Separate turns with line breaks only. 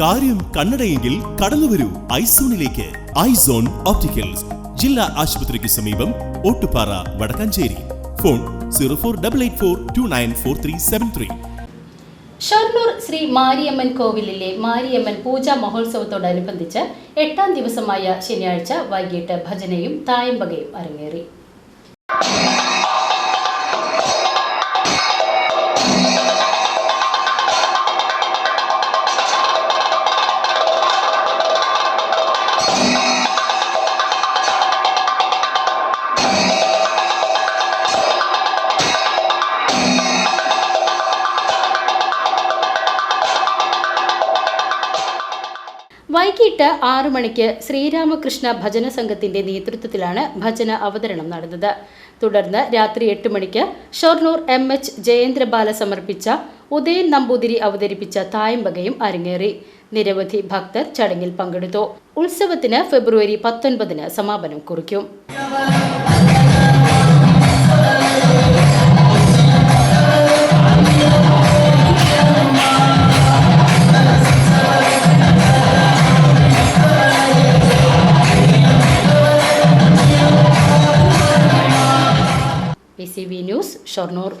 കാര്യം കണ്ണടയെങ്കിൽ കടന്നുവരൂ ഐസോണിലേക്ക്. Eyes on opticals. ജില്ലാ ആശുപത്രിക്ക് സമീപം Ottupara Vadakkanchery. Phone zero four double eight four two nine four three seven three.
Shoranur Shri Mariamman കോവിലിലെ Mariamman പൂജാ മഹോത്സവത്തോടനുബന്ധിച്ച് എട്ടാം ദിവസമായ ശനിയാഴ്ച വൈകിട്ട് ഭജനയും തായമ്പകയും അരങ്ങേറി. വൈകിട്ട് ആറു മണിക്ക് ശ്രീരാമകൃഷ്ണ ഭജന സംഘത്തിന്റെ നേതൃത്വത്തിലാണ് ഭജന അവതരണം നടന്നത്. തുടർന്ന് രാത്രി എട്ട് മണിക്ക് ഷൊർണൂർ എം എച്ച് ജയേന്ദ്രബാല സമർപ്പിച്ച ഉദയൻ നമ്പൂതിരി അവതരിപ്പിച്ച തായമ്പകയും അരങ്ങേറി. നിരവധി ഭക്തർ ചടങ്ങിൽ പങ്കെടുത്തു. ഉത്സവത്തിന് ഫെബ്രുവരി പത്തൊൻപതിന് സമാപനം കുറിക്കും. P C B news Shoranur